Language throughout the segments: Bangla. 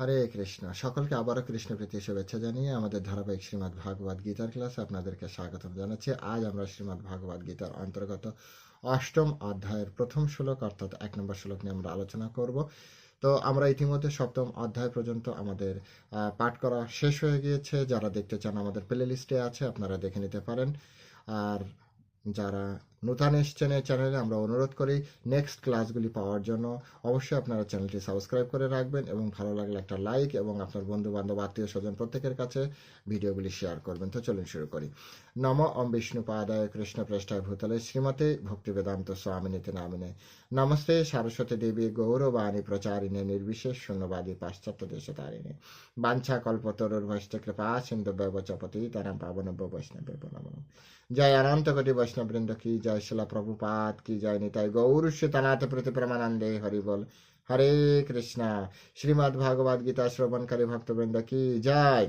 হরে কৃষ্ণ। সকলকে আবারও কৃষ্ণ প্রীতি শুভেচ্ছা জানিয়ে আমাদের ধারাবাহিক শ্রীমৎ ভাগবত গীতার ক্লাসে আপনাদেরকে স্বাগত জানাচ্ছি। আজ আমরা শ্রীমৎ ভাগবত গীতার অন্তর্গত অষ্টম অধ্যায়ের প্রথম শ্লোক, অর্থাৎ এক নম্বর শ্লোক নিয়ে আমরা আলোচনা করব। তো আমরা ইতিমধ্যে সপ্তম অধ্যায় পর্যন্ত আমাদের পাঠ করা শেষ হয়ে গিয়েছে। যারা দেখতে চান আমাদের প্লে লিস্টে আছে, আপনারা দেখে নিতে পারেন। আর যারা নূতন এসছেন এই চ্যানেলে আমরা অনুরোধ করি নেক্সট ক্লাসগুলি পাওয়ার জন্য। অবশ্যই আপনারা চ্যানেলটি সাবস্ক্রাইব করে রাখবেন এবং ভালো লাগলে একটা লাইক এবং আপনার বন্ধু বান্ধব আত্মীয় স্বজন প্রত্যেকের কাছে ভিডিওগুলি শেয়ার করবেন। তো চলুন শুরু করি। নম ওম বিষ্ণু পাদায় কৃষ্ণ প্রেষ্ঠায় ভূতলে শ্রীমতে ভক্তি বেদান্ত স্বামিনীতে নামিনে। নমস্তে সারস্বতী দেবী গৌরবাণী প্রচারিণে নির্বিশেষ শূন্যবাদী পাশ্চাত্য দেশে তারিণে বাঞ্ছা কল্পতরুর ভৈষ্ট কৃপা সিন্ধু ব্যবচপতি তারাম পাবনব্য বৈষ্ণব নমঃ। জয় অনন্ত কোটি বৈষ্ণববৃন্দ কি জয় শিলা প্রভুপাত কি জয় নিতাই গৌর সীতানাথ প্রতি প্রমানন্দে হরি বল। হরে কৃষ্ণ। শ্রীমদ্ ভাগবত গীতা শ্রবণকারী ভক্তবৃন্দ কি জয়।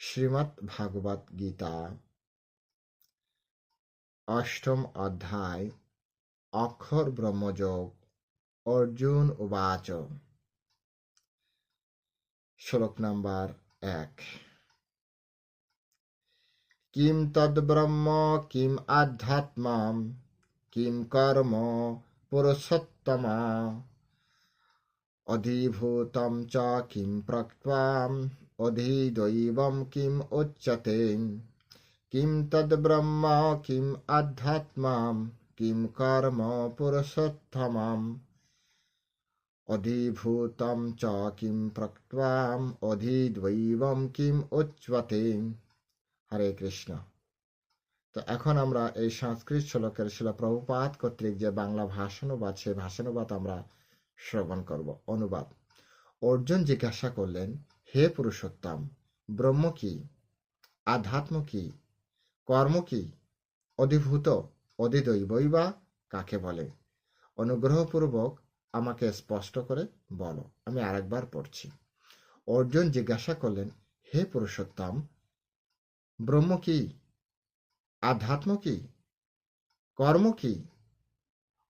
শ্রীমৎ ভাগবত গীতা অষ্টম অধ্যায় অক্ষর ব্রহ্মযোগ অর্জুন উবাচ শ্লোক নাম্বার এক. কিম তদ্ব্রহ্ম কিম আধ্যাত্মাম কিম কর্ম পুরুষোত্তমা অধিভূতম চ কিম প্রক্তাম অধিদৈবম কিম উচ্যতে কিম তদ্ব্রহ্ম কিম আধ্যাত্মাম কিম কর্ম পুরুষোত্তমম অধিভূতম চ কিম প্রক্তাম অধিদৈবম কিম উচ্যতে হরে কৃষ্ণ তো এখন আমরা এই সংস্কৃত শ্লোকের শিল প্রভুপাত কর্তৃক যে বাংলা ভাষানুবাদ, সেই ভাষানুবাদ আমরা শ্রবণ করব। অনুবাদ। অর্জুন জিজ্ঞাসা করলেন হে পুরুষোত্তম, ব্রহ্ম কি, আধ্যাত্ম কি, কর্ম কি, অধিভূত অধিদৈবই বা কাকে বলে? অনুগ্রহপূর্বক আমাকে স্পষ্ট করে বলো, আমি আরেকবার পড়ছি। অর্জুন জিজ্ঞাসা করলেন, হে পুরুষোত্তম, ব্রহ্ম কি, আধ্যাত্ম কি, কর্ম কি,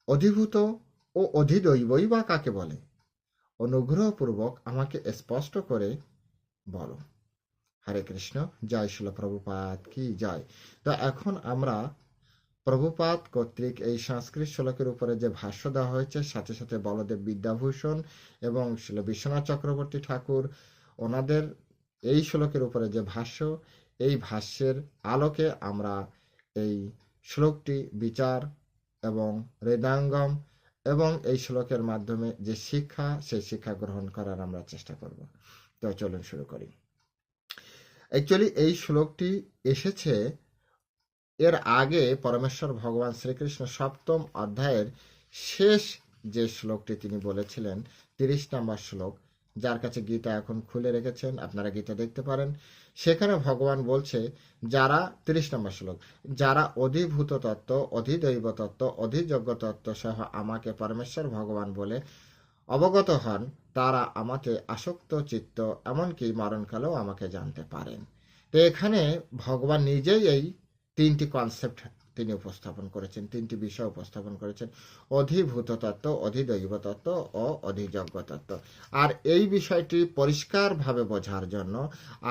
অধিভূত ও অধিদৈবই বা কাকে বলে? অনুগ্রহপূর্বক আমাকে স্পষ্ট করে বলো। হরে কৃষ্ণ, জয় শিল প্রভুপাত কি জয়। তো এখন আমরা প্রভুপাত কর্তৃক এই সংস্কৃত শ্লোকের উপরে যে ভাষ্য দেওয়া হয়েছে, সাথে সাথে বলদেব বিদ্যাভূষণ এবং শিল বিশ্বনাথ চক্রবর্তী ঠাকুর, ওনাদের এই শ্লোকের উপরে যে ভাষ্য, এই ভাষ্যের আলোকে আমরা এই শ্লোকটি বিচার এবং হৃদয়ঙ্গম এবং এই শ্লোকের মাধ্যমে যে শিক্ষা, সেই শিক্ষা গ্রহণ করার আমরা চেষ্টা করব। তো চলুন শুরু করি। অ্যাকচুয়ালি এই শ্লোকটি এসেছে এর আগে পরমেশ্বর ভগবান শ্রীকৃষ্ণ সপ্তম অধ্যায়ের শেষ যে শ্লোকটি তিনি বলেছিলেন, তিরিশ নম্বর শ্লোক, যার কাছে গীতা এখন খুলে রেখেছেন, আপনারা গীতা দেখতে পারেন। সেখানে ভগবান বলছে, যারা, তিরিশ নম্বর শ্লোক, যারা অধিভূত তত্ত্ব, অধিদৈব তত্ত্ব অধিযোগ্য তত্ত্ব সহ আমাকে পরমেশ্বর ভগবান বলে অবগত হন তারা আমাকে আসক্ত চিত্ত, এমনকি মরণকালেও আমাকে জানতে পারেন। তো এখানে ভগবান নিজেই এই তিনটি কনসেপ্ট তিনি উপস্থাপন করেছেন, তিনটি বিষয় উপস্থাপন করেছেন। অধিভূত তত্ত্ব অধিদৈব তত্ত্ব ও অধিযজ্ঞ তত্ত্ব আর এই বিষয়টি পরিষ্কারভাবে বোঝার জন্য,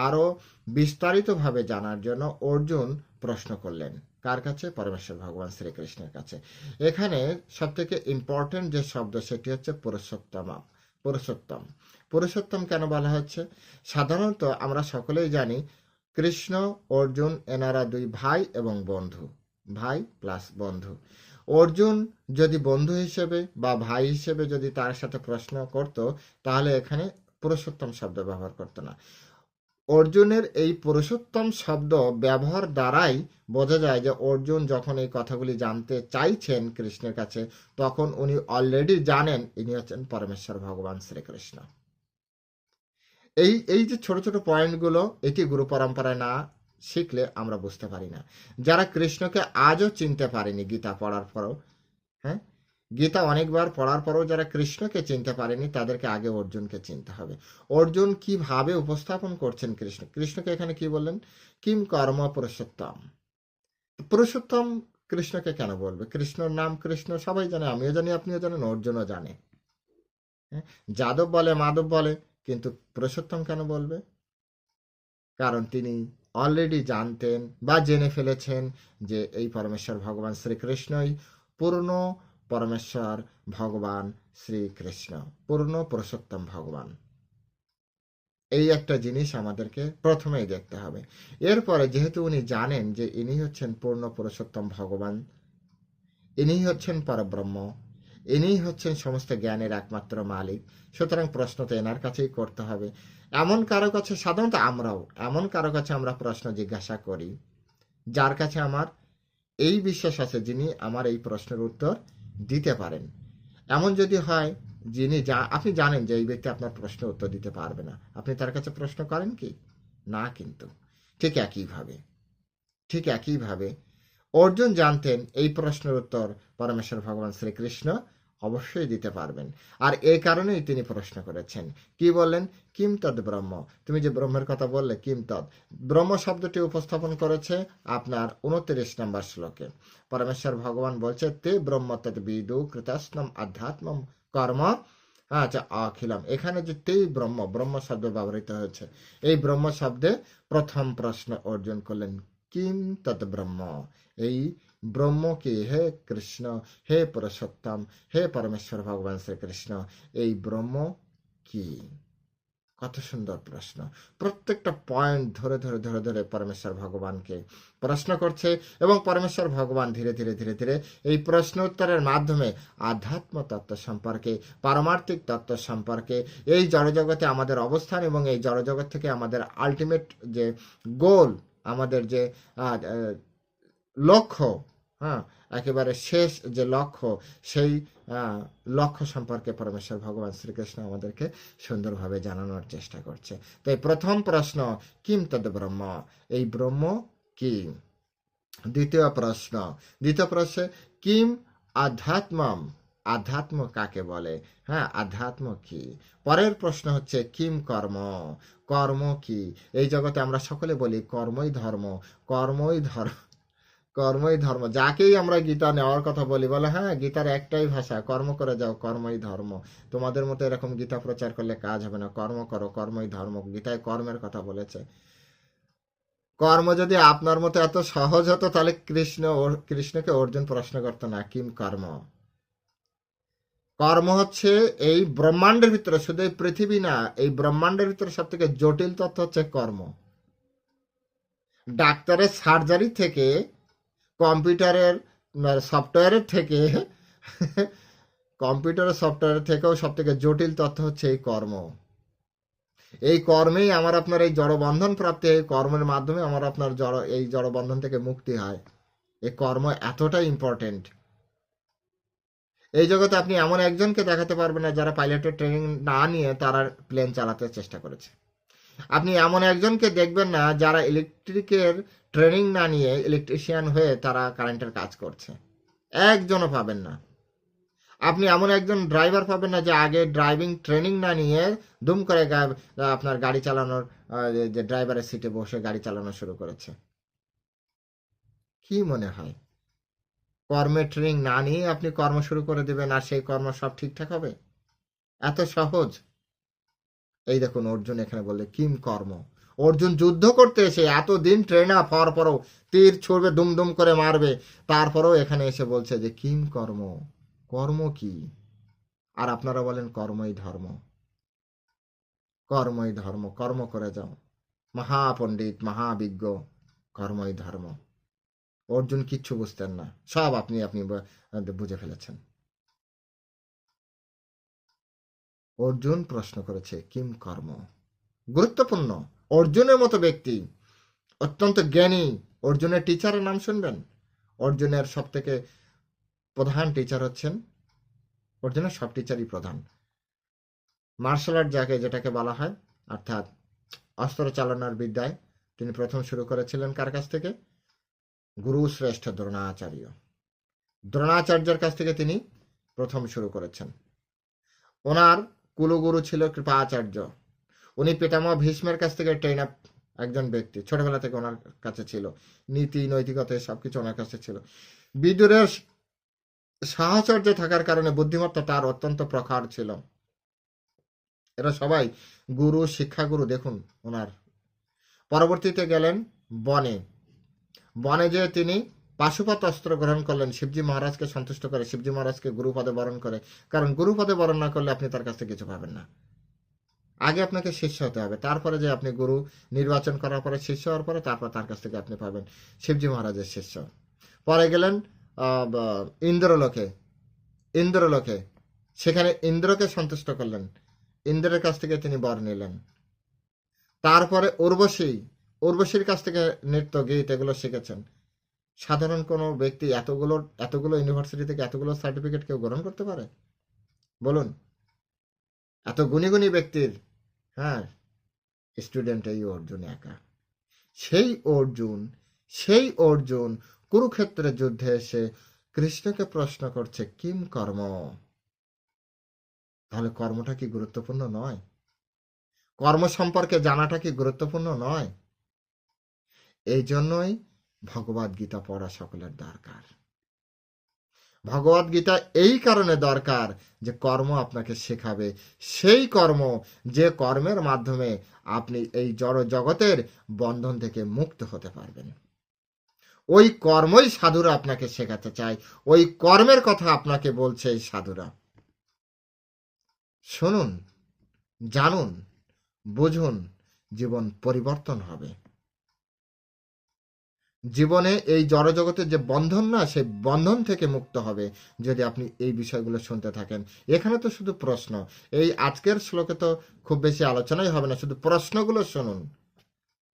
আরও বিস্তারিতভাবে জানার জন্য অর্জুন প্রশ্ন করলেন, কার কাছে? পরমেশ্বর ভগবান শ্রীকৃষ্ণের কাছে। এখানে সবথেকে ইম্পর্টেন্ট যে শব্দ, সেটি হচ্ছে পুরুষোত্তমা পুরুষোত্তম। পুরুষোত্তম কেন বলা হচ্ছে? সাধারণত আমরা সকলেই জানি, কৃষ্ণ, অর্জুন এনারা দুই ভাই এবং বন্ধু। ভাই প্লাস বন্ধু। অর্জুন যদি বন্ধু হিসেবে বা ভাই হিসেবে যদি তার সাথে প্রশ্ন করত, তাহলে এখানে পুরুষোত্তম শব্দ ব্যবহার করতো না। অর্জুনের এই পুরুষোত্তম শব্দ ব্যবহার দ্বারাই বোঝা যায় যে অর্জুন যখন এই কথাগুলি জানতে চাইছেন কৃষ্ণের কাছে, তখন উনি অলরেডি জানেন ইনি হচ্ছেন পরমেশ্বর ভগবান শ্রীকৃষ্ণ। এই এই যে ছোট ছোট পয়েন্টগুলো, এটি গুরু পরম্পরায় না শিখলে আমরা বুঝতে পারি না। যারা কৃষ্ণকে আজও চিনতে পারেনি গীতা পড়ার পরও হ্যাঁ গীতা অনেকবার পড়ার পরও যারা কৃষ্ণকে চিনতে পারেনি, তাদেরকে আগে অর্জুনকে চিনতে হবে। অর্জুন কীভাবে উপস্থাপন করছেন কৃষ্ণ? কৃষ্ণকে এখানে কি বললেন? কিম কর্ম পুরুষোত্তম। পুরুষোত্তম কৃষ্ণকে কেন বলবে? কৃষ্ণর নাম কৃষ্ণ, সবাই জানে, আমিও জানি, আপনিও জানেন, অর্জুনও জানে। হ্যাঁ? যাদব বলে, মাধব বলে, কিন্তু পুরুষোত্তম কেন বলবে? কারণ তিনি অলরেডি জানতেন বা জেনে ফেলেছেন যে এই পরমেশ্বর ভগবান শ্রীকৃষ্ণই পূর্ণ পরমেশ্বর ভগবান শ্রীকৃষ্ণ, পূর্ণ পুরুষোত্তম ভগবান। এই একটা জিনিস আমাদেরকে প্রথমেই দেখতে হবে। এরপরে যেহেতু উনি জানেন যে ইনি হচ্ছেন পূর্ণ পুরুষোত্তম ভগবান, ইনি হচ্ছেন পরব্রহ্ম, ইনি হচ্ছেন সমস্ত জ্ঞানের একমাত্র মালিক, সুতরাং প্রশ্ন তো এনার কাছেই করতে হবে। এমন কারও কাছে, সাধারণত আমরাও, এমন কারও কাছে আমরা প্রশ্ন জিজ্ঞাসা করি, যার কাছে আমার এই বিশ্বাস আছে যিনি আমার এই প্রশ্নের উত্তর দিতে পারেন। এমন যদি হয়, যিনি যা আপনি জানেন যে এই ব্যক্তি আপনার প্রশ্ন উত্তর দিতে পারবে না। আপনি তার কাছে প্রশ্ন করেন কি? না কিন্তু। ঠিক একইভাবে। ঠিক একইভাবে। অর্জুন জানতেন এই প্রশ্নের উত্তর পরমেশ্বর ভগবান শ্রীকৃষ্ণ অবশ্যই দিতে পারবেন। আর এই কারণেই তিনি প্রশ্ন করেছেন, কি বললেন? কিম তদ ব্রহ্ম। তুমি যে ব্রহ্মের কথা বললে, কিম তদ ব্রহ্ম শব্দটি উপস্থাপন করেছে আপনার উনত্রিশ নম্বর শ্লোকে। পরমেশ্বর ভগবান বলছে, তে ব্রহ্ম তদ বিদু কৃতাস্নম আধ্যাত্মম কর্ম। আচ্ছা অখিলাম। এখানে যে তেই ব্রহ্ম ব্রহ্ম শব্দ ব্যবহৃত হয়েছে। এই ব্রহ্ম শব্দে প্রথম প্রশ্ন অর্জন করলেন, কিম তৎ ব্রহ্ম? এই ব্রহ্ম কি? হে কৃষ্ণ, হে পুরুষোত্তম, হে পরমেশ্বর ভগবান শ্রীকৃষ্ণ, এই ব্রহ্ম কি? কত সুন্দর প্রশ্ন। প্রত্যেকটা পয়েন্ট ধরে ধরে ধরে ধরে পরমেশ্বর ভগবানকে প্রশ্ন করছে এবং পরমেশ্বর ভগবান ধীরে ধীরে ধীরে ধীরে এই প্রশ্ন উত্তরের মাধ্যমে আধ্যাত্ম তত্ত্ব সম্পর্কে, পারমার্থিক তত্ত্ব সম্পর্কে, এই জড়জগতে আমাদের অবস্থান এবং এই জড়জগৎ থেকে আমাদের আলটিমেট যে গোল আমাদের যে লক্ষ্য হ্যাঁ একেবারে শেষ যে লক্ষ্য, সেই লক্ষ্য সম্পর্কে পরমেশ্বর ভগবান শ্রীকৃষ্ণ আমাদেরকে সুন্দরভাবে জানানোর চেষ্টা করছে। তো এই প্রথম প্রশ্ন, কিম তদ ব্রহ্ম? এই ব্রহ্ম কি দ্বিতীয় প্রশ্ন, দ্বিতীয় প্রশ্নে, কিম আধ্যাত্মম? আধ্যাত্ম কাকে বলে? হ্যাঁ আধ্যাত্ম কি? পরের প্রশ্ন হচ্ছে, কিম কর্ম? কর্ম কি? এই জগতে আমরা সকলে বলি, কর্মই ধর্ম কর্মই ধর্ম। কর্মই ধর্ম। যাকেই আমরা গীতা নেওয়ার কথা বলি, বলে হ্যাঁ গীতার একটাই ভাষা, কর্ম করে যাও, কর্মই ধর্ম। তোমাদের মতো এরকম গীতা প্রচার করলে কাজ হবে না। কর্ম করো, কর্মই ধর্ম। গীতায় কর্মের কথা বলেছে। কর্ম যদি আপনার মতো এত সহজ হতো, তাহলে কৃষ্ণ কৃষ্ণকে অর্জুন প্রশ্ন করতো না, কিম কর্ম? কর্ম হচ্ছে এই ব্রহ্মাণ্ডের ভিতরে, শুধু এই পৃথিবী না, এই ব্রহ্মাণ্ডের ভিতরে সব থেকে জটিল তথ্য হচ্ছে কর্ম। ডাক্তারের সার্জারি থেকে কম্পিউটারের সফটওয়্যারের থেকে, কম্পিউটারের সফটওয়্যারের থেকেও সব থেকে জটিল তথ্য হচ্ছে এই কর্ম। এই কর্মেই আমার আপনার এই জড়বন্ধন প্রাপ্তি, এই কর্মের মাধ্যমে আমার আপনার জড়, এই জড়বন্ধন থেকে মুক্তি হয়। এই কর্ম এতটাই ইম্পর্টেন্ট এই জগতে আপনি এমন একজনকে দেখাতে পারবেন না, যারা পাইলটের ট্রেনিং না নিয়ে তারা প্লেন চালাতে চেষ্টা করেছে। আপনি এমন একজনকে দেখবেন না, যারা ইলেকট্রিকের ট্রেনিং না নিয়ে ইলেকট্রিশিয়ান হয়ে তারা কারেন্টের কাজ করছে। একজনও পাবেন না। আপনি এমন একজন ড্রাইভার পাবেন না যে আগে ড্রাইভিং ট্রেনিং না নিয়ে দুম করে আপনার গাড়ি চালানোর যে- ড্রাইভারের সিটে বসে গাড়ি চালানো শুরু করেছে। কি মনে হয়? কর্মের ট্রেনিং না নিয়ে আপনি কর্ম শুরু করে দেবেন আর সেই কর্ম সব ঠিকঠাক হবে? এত সহজ? এই দেখুন, অর্জুন এখানে বললে, কিম কর্ম? অর্জুন যুদ্ধ করতে এসে এতদিন ট্রেন হওয়ার পরও তীর ছুড়বে দুম দুম করে মারবে। তারপরেও এখানে এসে বলছে যে, কিম কর্ম? কর্ম কি? আর আপনারা বলেন, কর্মই ধর্ম। কর্মই ধর্ম। কর্ম করে যাও। মহাপণ্ডিত, মহাবিজ্ঞ, কর্মই ধর্ম। অর্জুন কিচ্ছু বুঝতেন না। সব আপনি আপনি বুঝে ফেলেছেন। অর্জুন প্রশ্ন করেছে, কিম কর্ম? গুরুত্বপূর্ণ। অর্জুনের মতো ব্যক্তি। অত্যন্ত জ্ঞানী। অর্জুনের টিচারের নাম শুনবেন? অর্জুনের সব থেকে প্রধান টিচার হচ্ছেন? অর্জুনের সব টিচারই প্রধান। মার্শাল আর্ট যাকে, যেটাকে বলা হয়, অর্থাৎ অস্ত্র চালনার বিদ্যায় তিনি প্রথম শুরু করেছিলেন কার কাছ থেকে? গুরু শ্রেষ্ঠ দ্রোণাচার্য। দ্রোণাচার্যের কাছ থেকে তিনি প্রথম শুরু করেছেন। ওনার কুলগুরু ছিল কৃপাচার্য। উনি পিতামহ ভীষ্মের কাছ থেকে ট্রেন আপ একজন ব্যক্তি, ছোটবেলা থেকে ওনার কাছে ছিল। নীতি, নৈতিকতা সবকিছু ওনার কাছে ছিল। বিদুরের সাহচর্য থাকার কারণে বুদ্ধিমত্তা তার অত্যন্ত প্রখর ছিল। এরা সবাই গুরু, শিক্ষাগুরু, দেখুন ওনার। পরবর্তীতে গেলেন বনে। বনে যে তিনি পাশুপাত অস্ত্র গ্রহণ করলেন। শিবজি মহারাজকে সন্তুষ্ট করে, শিবজি মহারাজকে গুরুপদে বরণ করে। কারণ গুরুপদে বরণ না করলে আপনি তার কাছ থেকে কিছু পাবেন না। আগে আপনাকে শিষ্য হতে হবে। তারপরে যে আপনি গুরু নির্বাচন করার পরে শিষ্য হওয়ার পরে তারপর তার কাছ থেকে আপনি পাবেন শিবজি মহারাজের শিষ্য। পরে গেলেন ইন্দ্রলোকে। ইন্দ্রলোকে, সেখানে ইন্দ্রকে সন্তুষ্ট করলেন। ইন্দ্রের কাছ থেকে তিনি বর নিলেন। তারপরে উর্বশী, উর্বশীর কাছ থেকে নৃত্য গীত, এগুলো শিখেছেন। সাধারণ কোনো ব্যক্তি এতগুলো এতগুলো ইউনিভার্সিটি থেকে এতগুলো সার্টিফিকেট কেউ গ্রহণ করতে পারে? বলুন। এত গুণী গুণী ব্যক্তির হ্যাঁ স্টুডেন্ট এই অর্জুন একা। সেই অর্জুন সেই অর্জুন, কুরুক্ষেত্রের যুদ্ধে এসে কৃষ্ণকে প্রশ্ন করছে, কিম কর্ম? তাহলে কর্মটা কি গুরুত্বপূর্ণ নয়? কর্ম সম্পর্কে জানাটা কি গুরুত্বপূর্ণ নয়? এই জন্যই ভগবদ গীতা পড়া সকলের দরকার। ভগবদ গীতা এই কারণে দরকার যে কর্ম আপনাকে শেখাবে। সেই কর্ম যে কর্মের মাধ্যমে আপনি এই জড় জগতের বন্ধন থেকে মুক্ত হতে পারবেন। ওই কর্মই সাধুরা আপনাকে শেখাতে চায়। ওই কর্মের কথা আপনাকে বলছে এই সাধুরা। শুনুন, জানুন, বুঝুন, জীবন পরিবর্তন হবে। জীবনে এই জড়জগতের যে বন্ধন না, সেই বন্ধন থেকে মুক্ত হবে যদি আপনি এই বিষয়গুলো শুনতে থাকেন। এখানে তো শুধু প্রশ্ন। এই আজকের শ্লোকে তো খুব বেশি আলোচনাই হবে না, শুধু প্রশ্নগুলো শুনুন।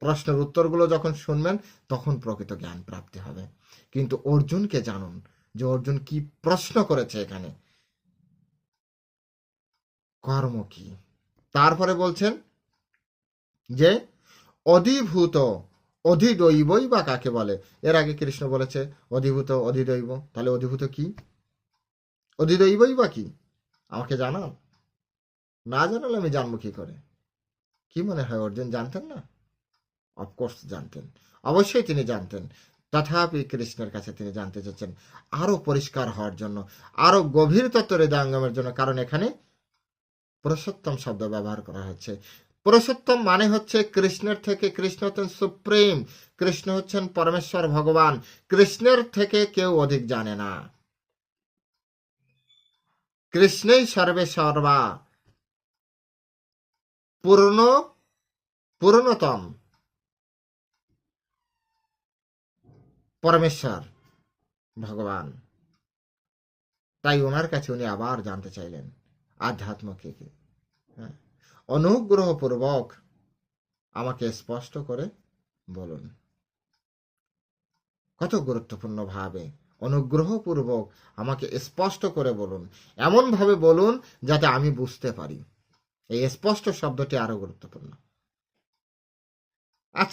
প্রশ্নের উত্তরগুলো যখন শুনবেন, তখন প্রকৃত জ্ঞান প্রাপ্তি হবে। কিন্তু অর্জুনকে জানুন যে অর্জুন কি প্রশ্ন করেছে এখানে। কর্ম কি? তারপরে বলছেন যে, অধিভূত অধিদৈবই বা কাকে বলে? এর আগে কৃষ্ণ বলেছে, অধিভূত অধিদৈব তাহলে অধিভূত কি? অধিদৈবই বা কি? আমাকে জানাও। না জানালে আমি জানব কি করে? কি মনে হয় অর্জুন, জানতেন না? অফকোর্স জানতেন। অবশ্যই তিনি জানতেন। তথাপি কৃষ্ণের কাছে তিনি জানতে চাচ্ছেন আরও পরিষ্কার হওয়ার জন্য, আরও গভীর তত্ত্ব হৃদয়ঙ্গমের জন্য। কারণ এখানে পুরুষোত্তম শব্দ ব্যবহার করা হচ্ছে। পুরুষোত্তম মানে হচ্ছে কৃষ্ণের থেকে কৃষ্ণ হচ্ছেন সুপ্রিম, কৃষ্ণ হচ্ছেন পরমেশ্বর ভগবান, কৃষ্ণের থেকে কেউ অধিক জানে না। কৃষ্ণই সর্বে সর্বা। পূর্ণ পূর্ণতম পরমেশ্বর ভগবান। তাই ওনার কাছে উনি আবার জানতে চাইলেন আধ্যাত্ম কে কি হ্যাঁ? অনুগ্রহপূর্বক আমাকে স্পষ্ট করে বলুন। কত গুরুত্বপূর্ণ ভাবে অনুগ্রহপূর্বক আমাকে স্পষ্ট করে বলুন। এমন ভাবে বলুন যাতে আমি বুঝতে পারি। এই স্পষ্ট শব্দটি আরও গুরুত্বপূর্ণ।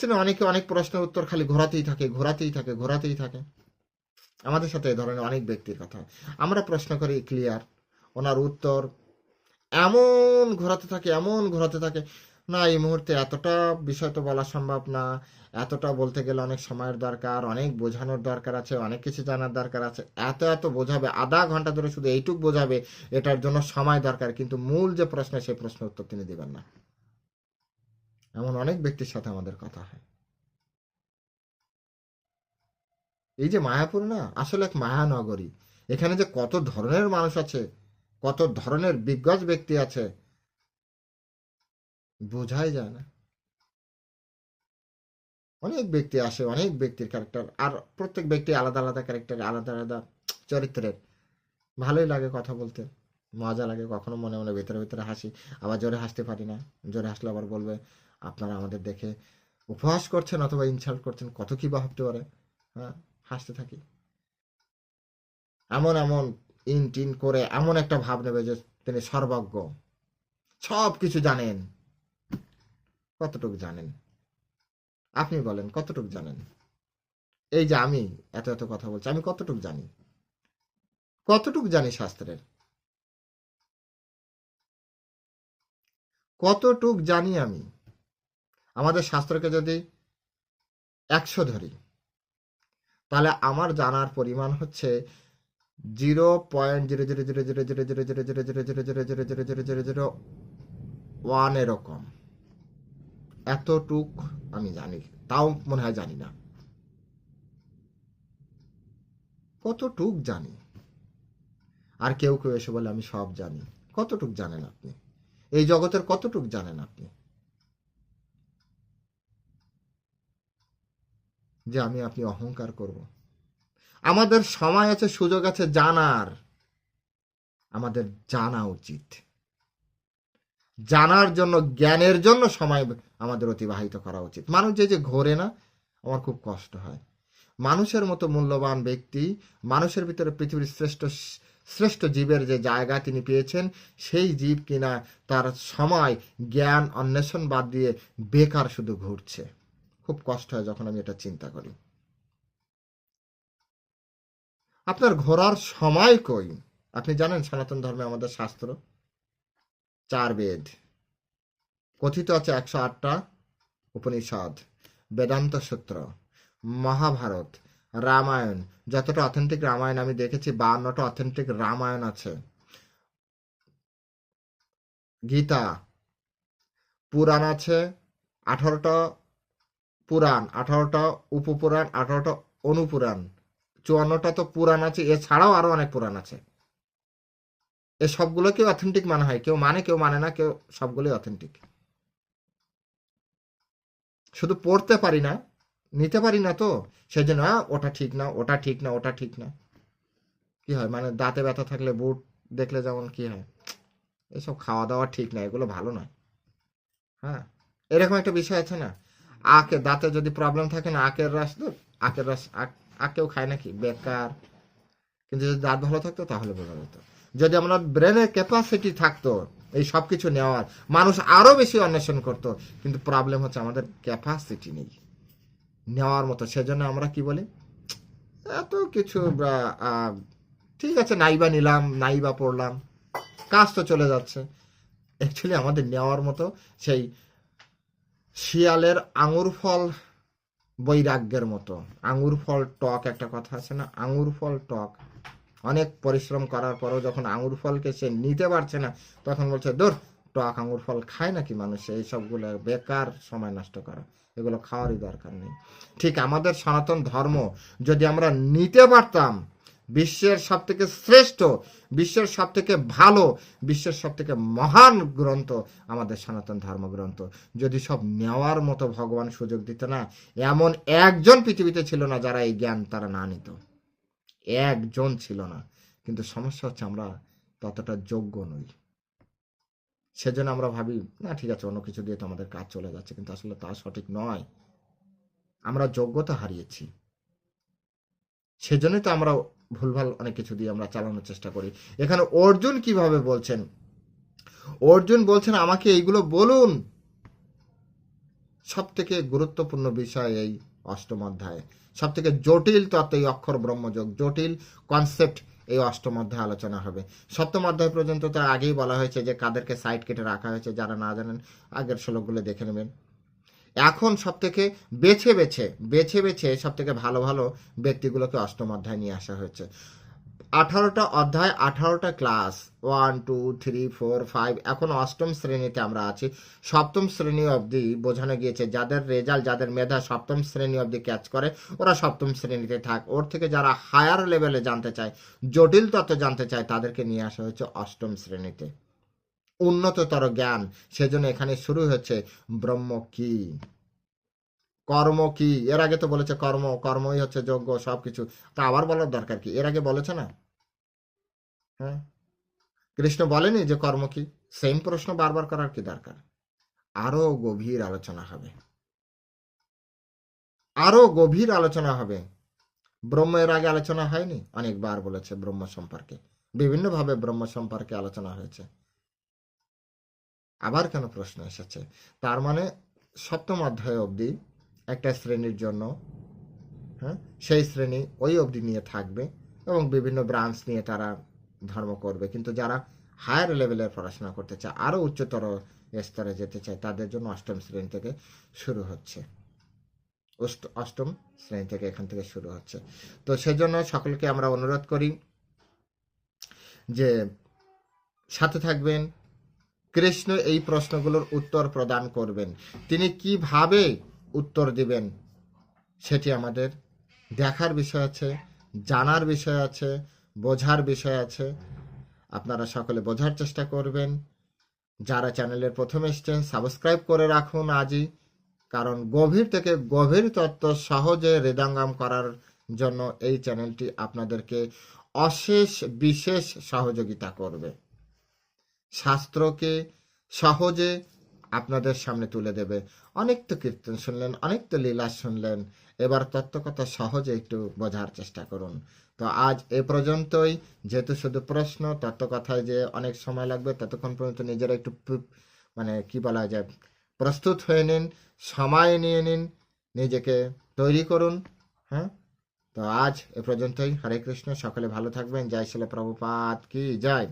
না অনেকে অনেক প্রশ্নের উত্তর খালি ঘোরাতেই থাকে ঘোরাতেই থাকে ঘোরাতেই থাকে। আমাদের সাথে এ ধরনের অনেক ব্যক্তির কথা। আমরা প্রশ্ন করি ক্লিয়ার ওনার উত্তর এমন ঘোরাতে থাকে, এমন ঘোরাতে থাকে। না, এই মুহূর্তে এতটা বিষয় তো বলা সম্ভব না। এতটা বলতে গেলে অনেক সময়ের দরকার, অনেক বোঝানোর দরকার আছে, অনেক কিছু জানার দরকার আছে। এত এত বোঝাবে, আধা ঘণ্টা ধরে শুধু এইটুক বোঝাবে, এটার জন্য সময় দরকার। কিন্তু মূল যে প্রশ্ন, সেই প্রশ্নের উত্তর তিনি দেবেন না। এমন অনেক ব্যক্তির সাথে আমাদের কথা হয়। এই যে মায়াপুর না, আসলে এক মায়ানগরী। এখানে যে কত ধরনের মানুষ আছে কত ধরনের বিজ্ঞজ ব্যক্তি আছে? বোঝাই যায় না। অনেক ব্যক্তি আসে অনেক ব্যক্তির ক্যারেক্টার আর প্রত্যেক ব্যক্তি আলাদা আলাদা ক্যারেক্টার আলাদা আলাদা চরিত্রের। ভালোই লাগে কথা বলতে, মজা লাগে কখনো মনে মনে ভিতরে ভিতরে হাসি, আবার জোরে হাসতে পারি না, জোরে হাসলে আবার বলবে, আপনারা আমাদের দেখে উপহাস করছেন অথবা ইনসাল্ট করছেন, কত কি ভাবতে পারে? হ্যাঁ হাসতে থাকি। এমন এমন ইন টিন করে এমন একটা ভাব নেবে যে তিনি সর্বজ্ঞ। সব কিছু জানেন। কতটুকু জানেন? আপনি বলেন, কতটুকু জানেন? এই যে আমি এত এত কথা বলছি, আমি কতটুক জানি? কতটুক জানি শাস্ত্রের? কতটুক জানি আমি? আমাদের শাস্ত্রকে যদি একশো ধরি, তাহলে আমার জানার পরিমাণ হচ্ছে zero point zero zero zero zero zero zero zero zero zero zero zero zero zero zero zero zero one এরকম এতটুক আমি জানি তাও মনে হয় জানি না কতটুক জানি আর কেউ কেউ এসে বলে আমি সব জানি কতটুক জানেন আপনি এই জগতের কতটুক জানেন আপনি যে আমি আপনি অহংকার করব আমাদের সময় আছে, সুযোগ আছে জানার। আমাদের জানা উচিত। জানার জন্য, জ্ঞানের জন্য সময় আমাদের অতিবাহিত করা উচিত। মানুষ যে যে ঘোরে না, আমার খুব কষ্ট হয়। মানুষের মতো মূল্যবান ব্যক্তি, মানুষের ভিতরে পৃথিবীর শ্রেষ্ঠ শ্রেষ্ঠ জীবের যে জায়গা তিনি পেয়েছেন, সেই জীব কিনা তার সময় জ্ঞান, অন্বেষণ বাদ দিয়ে বেকার শুধু ঘুরছে। খুব কষ্ট হয় যখন আমি এটা চিন্তা করি। আপনার ঘোরার সময় কই? আপনি জানেন সনাতন ধর্মে আমাদের শাস্ত্র? চার বেদ। কথিত আছে একশো আটটা উপনিষদ। বেদান্ত সূত্র। মহাভারত। রামায়ণ। যতটা অথেন্টিক রামায়ণ আমি দেখেছি বাউন্নটা অথেন্টিক রামায়ণ আছে। গীতা। পুরাণ আছে, আঠারোটা পুরাণ, আঠারোটা উপপুরাণ, আঠারোটা অনুপুরাণ। চুয়ান্নটা তো পুরাণ আছে, এছাড়াও আরও অনেক পুরাণ আছে। এ সবগুলোকে অথেন্টিক মানা হয়। কেউ মানে কেউ মানে না, কেউ সবগুলোই অথেন্টিক শুধু পড়তে পারি না, নিতে পারি না তো সেই জন্য ওটা ঠিক না, ওটা ঠিক না, ওটা ঠিক না। কি হয় মানে দাঁতে ব্যথা থাকলে, বুট দেখলে যেমন কি হয়, এসব খাওয়া দাওয়া ঠিক না, এগুলো ভালো নয়। হ্যাঁ এরকম একটা বিষয় আছে না? আখে দাঁতে যদি প্রবলেম থাকে না, আখের রস আখের রস, আখ আখেও খায় নাকি? বেকার। কিন্তু যদি দাঁত ভালো থাকতো, তাহলে বোঝা যেত। যদি আমরা ব্রেনের ক্যাপাসিটি থাকতো, এই সব কিছু নেওয়ার, মানুষ আরও বেশি অন্বেষণ করতো, কিন্তু প্রবলেম হচ্ছে আমাদের ক্যাপাসিটি নেই। নেওয়ার মতো। সেজন্য আমরা কি বলি? এত কিছু ঠিক আছে, নাইবা নিলাম, নাইবা পড়লাম। কাজ তো চলে যাচ্ছে। অ্যাকচুয়ালি আমাদের নেওয়ার মতো সেই শিয়ালের আঙুর ফল বৈরাগ্যের মতো। আঙুর ফল টক একটা কথা আছে না? আঙুর ফল টক। অনেক পরিশ্রম করার পরেও যখন আঙুর ফলকে সে নিতে পারছে না, তখন বলছে, দূর, টক আঙুর ফল খায় নাকি মানুষ? এই সবগুলো বেকার সময় নষ্ট করা। এগুলো খাওয়ারই দরকার নেই। ঠিক আমাদের সনাতন ধর্ম, যদি আমরা নিতে পারতাম বিশ্বের সব থেকে শ্রেষ্ঠ, বিশ্বের সব থেকে ভালো, বিশ্বের সব থেকে মহান গ্রন্থ আমাদের সনাতন ধর্মগ্রন্থ। যদি সব নেওয়ার মতো ভগবান সুযোগ দিত না, এমন একজন পৃথিবীতে ছিল না যারা এই জ্ঞান তারা না নিত। একজন ছিল না। কিন্তু সমস্যা হচ্ছে আমরা ততটা যোগ্য নই। সেজন্য আমরা ভাবি, না, ঠিক আছে, অন্য কিছু দিয়ে তো আমাদের কাজ চলে যাচ্ছে। কিন্তু আসলে তা সঠিক নয়। আমরা যোগ্যতা হারিয়েছি। সেজন্যই তো আমরা ভুলভাল অনেক কিছু দিয়ে আমরা চালানোর চেষ্টা করি। এখানে অর্জুন কীভাবে বলছেন? অর্জুন বলছেন, আমাকে এইগুলো বলুন। সব থেকে গুরুত্বপূর্ণ বিষয় এই অষ্টম অধ্যায়। সব থেকে জটিল তত্ত্ব এই অক্ষর ব্রহ্মযোগ। জটিল কনসেপ্ট এই অষ্টম অধ্যায় আলোচনা হবে। সপ্তম অধ্যায় পর্যন্ত তো আগেই বলা হয়েছে যে, কাদেরকে সাইড কেটে রাখা হয়েছে যারা না জানেন, আগের শ্লোকগুলো দেখে নেবেন। এখন সব থেকে বেছে বেছে বেছে বেছে সব থেকে ভালো ভালো ব্যক্তিগুলোকে অষ্টম অধ্যায় নিয়ে আসা হয়েছে। আঠারোটা অধ্যায়, আঠারোটা class one two three four five এখন অষ্টম শ্রেণীতে আমরা আছি। সপ্তম শ্রেণি অবধি বোঝানো গিয়েছে, যাদের রেজাল্ট যাদের মেধা সপ্তম শ্রেণি অবধি ক্যাচ করে, ওরা সপ্তম শ্রেণীতে থাক। ওর থেকে যারা হায়ার লেভেলে জানতে চায়, জটিল তত্ত্ব জানতে চায়, তাদেরকে নিয়ে আসা হয়েছে অষ্টম শ্রেণীতে। উন্নততর জ্ঞান। সেজন্য এখানে শুরু হচ্ছে ব্রহ্ম কি। কর্ম কি? এর আগে তো বলেছে কর্ম, কর্মই হচ্ছে যোগ্য সবকিছু। তা আবার বলার দরকার কি? এর আগে বলেছে না? হ্যাঁ? কৃষ্ণ বলেনি যে কর্ম কি? সেম প্রশ্ন বারবার করার কি দরকার? আরও গভীর আলোচনা হবে। আরও গভীর আলোচনা হবে। ব্রহ্ম এর আগে আলোচনা হয়নি? অনেকবার বলেছে ব্রহ্ম সম্পর্কে। বিভিন্নভাবে ব্রহ্ম সম্পর্কে আলোচনা হয়েছে। আবার কেন প্রশ্ন এসেছে। তার মানে সপ্তম অধ্যায় অবধি একটা শ্রেণির জন্য হ্যাঁ সেই শ্রেণি ওই অবধি নিয়ে থাকবে এবং বিভিন্ন ব্রাঞ্চ নিয়ে তারা ধর্ম করবে। কিন্তু যারা হায়ার লেভেলের পড়াশোনা করতে চায় আরও উচ্চতর স্তরে যেতে চায়, তাদের জন্য অষ্টম শ্রেণি থেকে শুরু হচ্ছে। অষ্ট- অষ্টম শ্রেণি থেকে এখান থেকে শুরু হচ্ছে। তো সেজন্য সকলকে আমরা অনুরোধ করি যে সাথে থাকবেন কৃষ্ণ এই প্রশ্নগুলোর উত্তর প্রদান করবেন। তিনি কীভাবে উত্তর দিবেন? সেটি আমাদের দেখার বিষয় আছে, জানার বিষয় আছে, বোঝার বিষয় আছে। আপনারা সকলে বোঝার চেষ্টা করবেন। যারা চ্যানেলের প্রথমে এসছেন, সাবস্ক্রাইব করে রাখুন আজই, কারণ গভীর থেকে গভীর তত্ত্ব সহজে হৃদয়ঙ্গম করার জন্য এই চ্যানেলটি আপনাদেরকে অশেষ, বিশেষ সহযোগিতা করবে। শাস্ত্রকে সহজে আপনাদের সামনে তুলে দেবে। অনেক তো কীর্তন শুনলেন, অনেক তো লীলা শুনলেন। এবার তত্ত্বকথা সহজে একটু বোঝার চেষ্টা করুন। তো আজ এ পর্যন্তই। যেহেতু শুধু প্রশ্ন, তত্ত্বকথায় যে অনেক সময় লাগবে, ততক্ষণ পর্যন্ত নিজেরা একটু মানে কি বলা যায়, প্রস্তুত হয়ে নিন, সময় নিয়ে নিন, নিজেকে তৈরি করুন হ্যাঁ? তো আজ এ পর্যন্তই। হরে কৃষ্ণ, সকলে ভালো থাকবেন। জয় শিল প্রভুপাত কি, জয়।